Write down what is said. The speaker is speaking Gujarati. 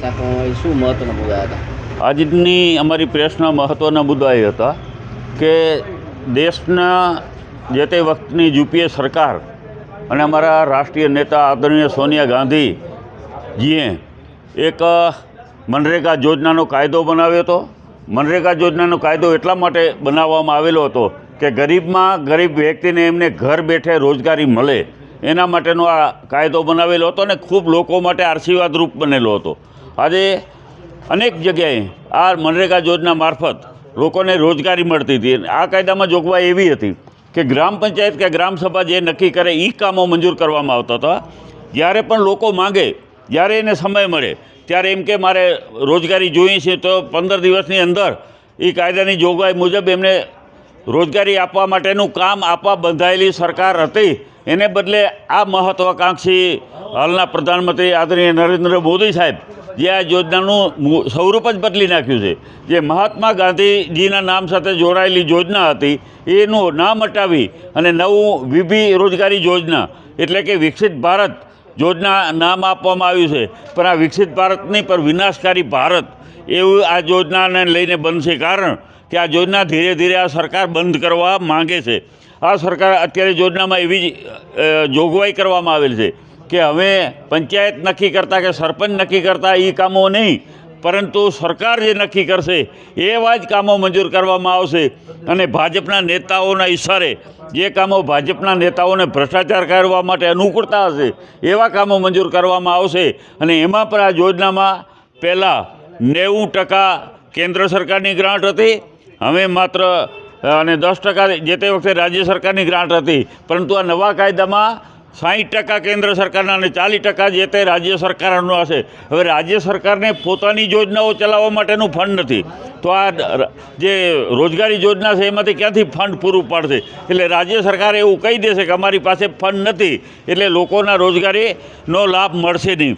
શું મહત્વના મુદ્દા હતા? આજની અમારી પ્રેસના મહત્ત્વના મુદ્દા એ હતા કે દેશના જે તે વખતની યુપીએ સરકાર અને અમારા રાષ્ટ્રીય નેતા આદરણીય સોનિયા ગાંધીજીએ એક મનરેગા યોજનાનો કાયદો બનાવ્યો હતો. મનરેગા યોજનાનો કાયદો એટલા માટે બનાવવામાં આવેલો હતો કે ગરીબમાં ગરીબ વ્યક્તિને એમને ઘર બેઠે રોજગારી મળે. એના માટેનો આ કાયદો બનાવેલો હતો અને ખૂબ લોકો માટે આશીર્વાદરૂપ બનેલો હતો. આજે અનેક જગ્યાએ આ મનરેગા યોજના મારફત લોકોને રોજગારી મળતી હતી. આ કાયદામાં જોગવાઈ એવી હતી કે ગ્રામ પંચાયત કે ગ્રામસભા જે નક્કી કરે એ કામો મંજૂર કરવામાં આવતા હતા. જ્યારે પણ લોકો માંગે, જ્યારે એને સમય મળે, ત્યારે એમ કે મારે રોજગારી જોઈએ છે તો પંદર દિવસની અંદર એ કાયદાની જોગવાઈ મુજબ એમને રોજગારી આપવા માટેનું કામ આપવા બંધાયેલી સરકાર હતી. એને બદલે આ મહત્વાકાંક્ષી હાલના પ્રધાનમંત્રી આદરણીય નરેન્દ્ર મોદી સાહેબ જે આ યોજનાનું સ્વરૂપ જ બદલી નાખ્યું છે. જે મહાત્મા ગાંધીજીના નામ સાથે જોડાયેલી યોજના હતી, એનું નામ હટાવી અને નવું વિભી રોજગારી યોજના, એટલે કે વિકસિત ભારત યોજના નામ આપવામાં આવ્યું છે. પણ આ વિકસિત ભારતની પર વિનાશકારી ભારત એવું આ યોજનાને લઈને બનશે. કારણ કે આ યોજના ધીરે ધીરે આ સરકાર બંધ કરવા માંગે છે. આ સરકાર અત્યારે યોજનામાં એવી જ જોગવાઈ કરવામાં આવેલ છે કે હવે પંચાયત નક્કી કરતાં કે સરપંચ નક્કી કરતા એ કામો નહીં, પરંતુ સરકાર જે નક્કી કરશે એવા જ કામો મંજૂર કરવામાં આવશે. અને ભાજપના નેતાઓના ઈશારે જે કામો ભાજપના નેતાઓને ભ્રષ્ટાચાર કરવા માટે અનુકૂળતા હશે, એવા કામો મંજૂર કરવામાં આવશે. અને એમાં પણ આ યોજનામાં પહેલાં નેવું ટકા કેન્દ્ર સરકારની ગ્રાન્ટ હતી હવે માત્ર અને દસ ટકા જે તે વખતે રાજ્ય સરકારની ગ્રાન્ટ હતી, પરંતુ આ નવા કાયદામાં સાહીઠ ટકા કેન્દ્ર સરકારના અને ચાલીસ ટકા જે તે રાજ્ય સરકારનો હશે. હવે રાજ્ય સરકારને પોતાની યોજનાઓ ચલાવવા માટેનું ફંડ નથી. તો આ જે રોજગારી યોજના છે, એમાંથી ક્યાંથી ફંડ પૂરું પાડશે? એટલે રાજ્ય સરકાર એવું કહી દેશે કે અમારી પાસે ફંડ નથી, એટલે લોકોના રોજગારીનો લાભ મળશે નહીં.